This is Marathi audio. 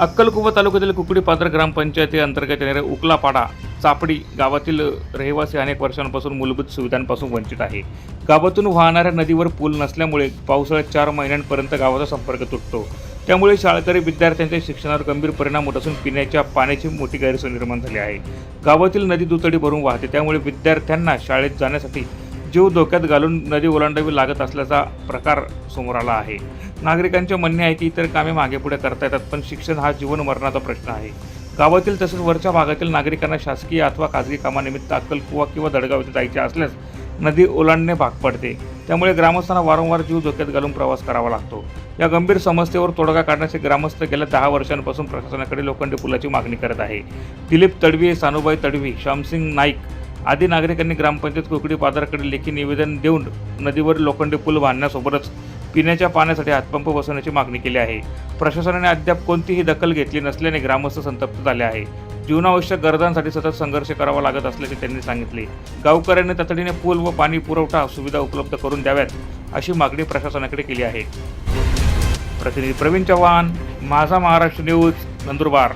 अक्कलकुवा तालुक्यातील कुकडी पात्र ग्रामपंचायती अंतर्गत येणाऱ्या उकलापाडा चापडी गावातील रहिवासी अनेक वर्षांपासून मूलभूत सुविधांपासून वंचित आहे. गावातून वाहणाऱ्या नदीवर पूल नसल्यामुळे पावसाळ्यात चार महिन्यांपर्यंत गावाचा संपर्क तुटतो. त्यामुळे शाळकरी विद्यार्थ्यांच्या शिक्षणावर गंभीर परिणाम होत असून पिण्याच्या पाण्याची मोठी गैरसोय निर्माण झाली आहे. गावातील नदी दुतडी भरून वाहते त्यामुळे विद्यार्थ्यांना शाळेत जाण्यासाठी जीव धोक्यात घालून नदी ओलांडावी लागत असल्याचा प्रकार समोर आला आहे. नागरिकांचे म्हणणे आहे की इतर कामे मागे पुढे करता येतात पण शिक्षण हा जीवन मरणाचा प्रश्न आहे. गावातील तसेच वरच्या भागातील नागरिकांना शासकीय अथवा खाजगी कामानिमित्त अक्कलकुवा किंवा दडगाव येथे जायचे असल्यास नदी ओलांडणे भाग पडते. त्यामुळे ग्रामस्थांना वारंवार जीव धोक्यात घालून प्रवास करावा लागतो. या गंभीर समस्येवर तोडगा काढण्याचे ग्रामस्थ गेल्या दहा वर्षांपासून प्रशासनाकडे लोखंडी पुलाची मागणी करत आहे. दिलीप तडवी सानुबाई तडवी श्यामसिंग नाईक आदी नागरिकांनी ग्रामपंचायत कुकडी बाजाराकडे लेखी निवेदन देऊन नदीवर लोखंडी पूल बांधण्यासोबतच पिण्याच्या पाण्यासाठी हातपंप बसवण्याची मागणी केली आहे. प्रशासनाने अद्याप कोणतीही दखल घेतली नसल्याने ग्रामस्थ संतप्त झाले आहे. जीवनावश्यक गरजांसाठी सतत संघर्ष करावा लागत असल्याचे त्यांनी सांगितले. गावकऱ्यांनी तातडीने पूल व पाणी पुरवठा सुविधा उपलब्ध करून द्याव्यात अशी मागणी प्रशासनाकडे केली आहे. प्रतिनिधी प्रवीण चव्हाण माझा महाराष्ट्र न्यूज नंदुरबार.